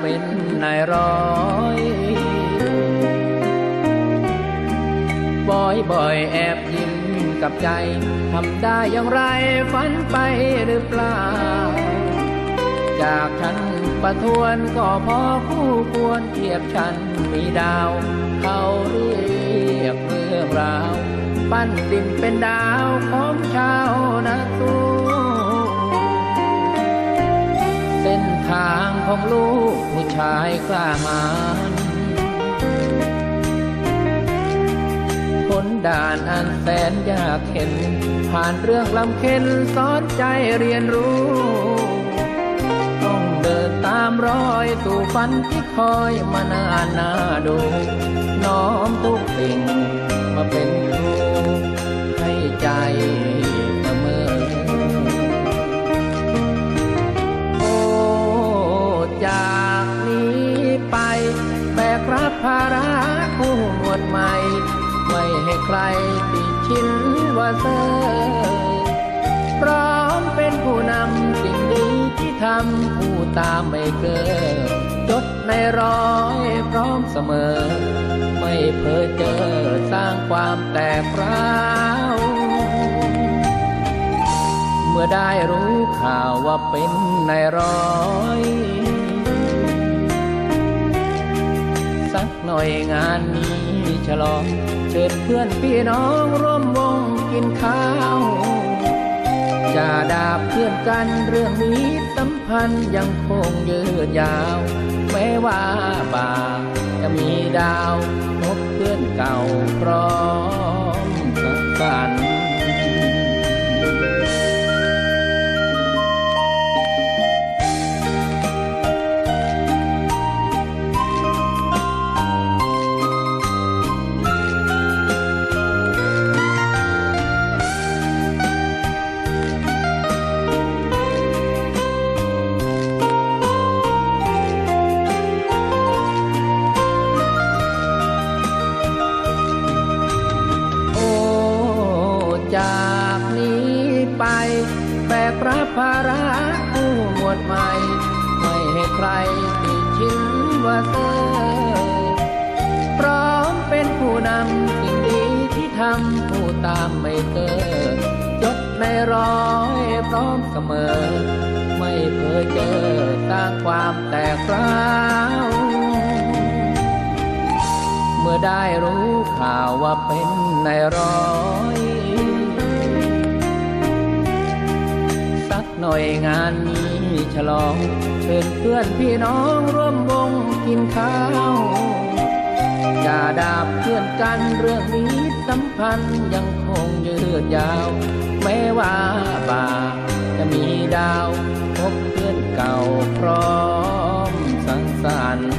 เป็นนายร้อยบ่อยบ่อยแอบยิ้มกับใจ ทำได้อย่างไรฝันไปหรือเปล่า จากฉันประทวนก็พอคู่ควรเทียบฉันมีดาว เขาเรียกเรื่องราว ปั้นดินเป็นดาวของชา ของลูกผู้ชายกล้าหาญผลด่านอันแสนยากเข็น ผ่านเรื่องลำเค็นสอนใจเรียนรู้ ต้องเดินตามรอยสู่ฝันที่คอยมานานนาดู รับภาระผู้หมวดใหม่ ไม่ให้ใครติชินว่าเซอพร้อมเป็นผู้นำสิ่งดีที่ทำผู้ตามไม่เกินจดในร้อยพร้อมเสมอ ไม่เพ้อเจอสร้างความแตกร้าวเมื่อได้รู้ข่าวว่าเป็นนายร้อย สักหน่อยงานนี้ฉลองเชิญเพื่อนพี่น้องร่วมวงกินข้าวจะดาบเพื่อนกันเรื่องนี้สัมพันธ์ยังคงยืดยาว แม้ว่าบ่าจะมีดาวพบเพื่อนเก่าพร้อม ไป แบกรับภาระผู้หมวดใหม่ ไม่ให้ใครติชินว่าเซอพร้อมเป็นผู้นำสิ่งดีที่ทำผู้ตามไม่เกินจดในร้อยพร้อมเสมอ ไม่เคยเจอสร้างความแตกร้าวเมื่อได้รู้ข่าวว่าเป็นนายร้อย น่อยงานนี้ฉลองเชิญเพื่อนพี่น้องร่วมวงกินข้าวอย่าดาบเพื่อนกันเรื่องนี้สัมพันธ์ยังคงยืดยาว แม้ว่าบ่าจะมีดาวพบเพื่อนเก่าพร้อมสังสรรค์